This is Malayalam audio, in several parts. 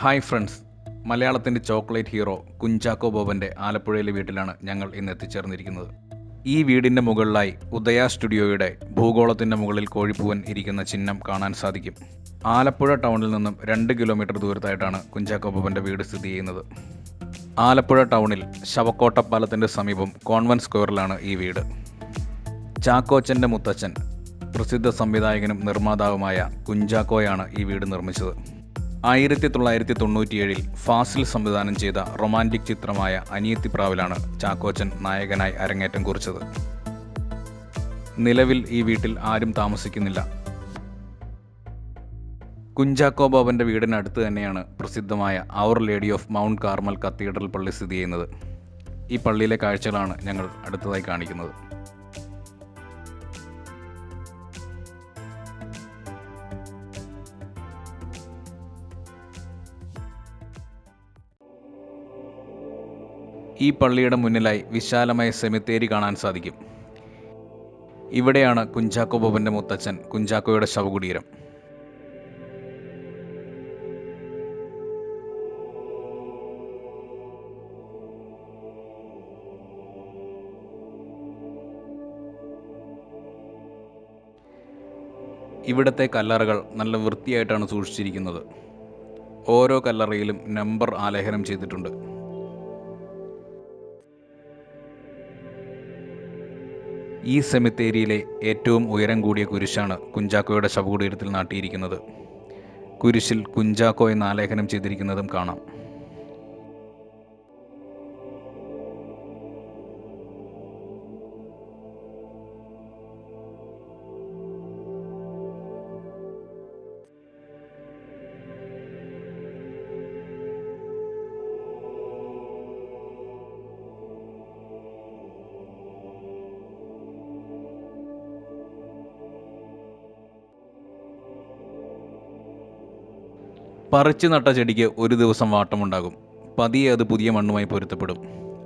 ഹായ് ഫ്രണ്ട്സ് മലയാളത്തിന്റെ ചോക്ലേറ്റ് ഹീറോ കുഞ്ചാക്കോ ബോബന്റെ ആലപ്പുഴയിലെ വീട്ടിലാണ് ഞങ്ങൾ ഇന്ന് എത്തിച്ചേർന്നിരിക്കുന്നത്. ഈ വീടിന്റെ മുകളിലായി ഉദയ സ്റ്റുഡിയോയുടെ ഭൂഗോളത്തിന്റെ മുകളിൽ കോഴിപ്പൂവൻ ഇരിക്കുന്ന ചിഹ്നം കാണാൻ സാധിക്കും. ആലപ്പുഴ ടൗണിൽ നിന്നും രണ്ട് കിലോമീറ്റർ ദൂരത്തായിട്ടാണ് കുഞ്ചാക്കോ ബോബന്റെ വീട് സ്ഥിതി ചെയ്യുന്നത്. ആലപ്പുഴ ടൗണിൽ ശവക്കോട്ടപ്പാലത്തിന്റെ സമീപം കോൺവെന്റ് സ്ക്വയറിലാണ് ഈ വീട്. ചാക്കോച്ചന്റെ മുത്തച്ഛൻ പ്രസിദ്ധ സംവിധായകനും നിർമ്മാതാവുമായ കുഞ്ചാക്കോയാണ് ഈ വീട് നിർമ്മിച്ചത്. ആയിരത്തി തൊള്ളായിരത്തി തൊണ്ണൂറ്റിയേഴിൽ ഫാസിൽ സംവിധാനം ചെയ്ത റൊമാന്റിക് ചിത്രമായ അനിയത്തിപ്രാവിലാണ് ചാക്കോച്ചൻ നായകനായി അരങ്ങേറ്റം കുറിച്ചത്. നിലവിൽ ഈ വീട്ടിൽ ആരും താമസിക്കുന്നില്ല. കുഞ്ചാക്കോ ബോബന്റെ വീടിനടുത്ത് തന്നെയാണ് പ്രസിദ്ധമായ Our Lady of Mount Carmel Cathedral പള്ളി സ്ഥിതി ചെയ്യുന്നത്. ഈ പള്ളിയിലെ കാഴ്ചകളാണ് ഞങ്ങൾ അടുത്തതായി കാണിക്കുന്നത്. ഈ പള്ളിയുടെ മുന്നിലായി വിശാലമായ സെമിത്തേരി കാണാൻ സാധിക്കും. ഇവിടെയാണ് കുഞ്ചാക്കോ ബോബന്റെ മുത്തച്ഛൻ കുഞ്ചാക്കോയുടെ ശവകുടീരം. ഇവിടത്തെ കല്ലറകൾ നല്ല വൃത്തിയായിട്ടാണ് സൂക്ഷിച്ചിരിക്കുന്നത്. ഓരോ കല്ലറയിലും നമ്പർ ആലേഖനം ചെയ്തിട്ടുണ്ട്. ഈ സെമിത്തേരിയിലെ ഏറ്റവും ഉയരം കൂടിയ കുരിശാണ് കുഞ്ചാക്കോയുടെ ശവകുടീരത്തിൽ നാട്ടിയിരിക്കുന്നത്. കുരിശിൽ കുഞ്ചാക്കോ എന്ന് ആലേഖനം ചെയ്തിരിക്കുന്നതും കാണാം. പറിച്ചു നട്ട ചെടിക്ക് ഒരു ദിവസം വാട്ടമുണ്ടാകും. പതിയെ അത് പുതിയ മണ്ണുമായി പൊരുത്തപ്പെടും.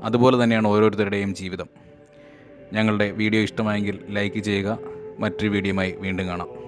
അതുപോലെ തന്നെയാണ് ഓരോരുത്തരുടെയും ജീവിതം. ഞങ്ങളുടെ വീഡിയോ ഇഷ്ടമായെങ്കിൽ ലൈക്ക് ചെയ്യുക. മറ്റൊരു വീഡിയോയുമായി വീണ്ടും കാണാം.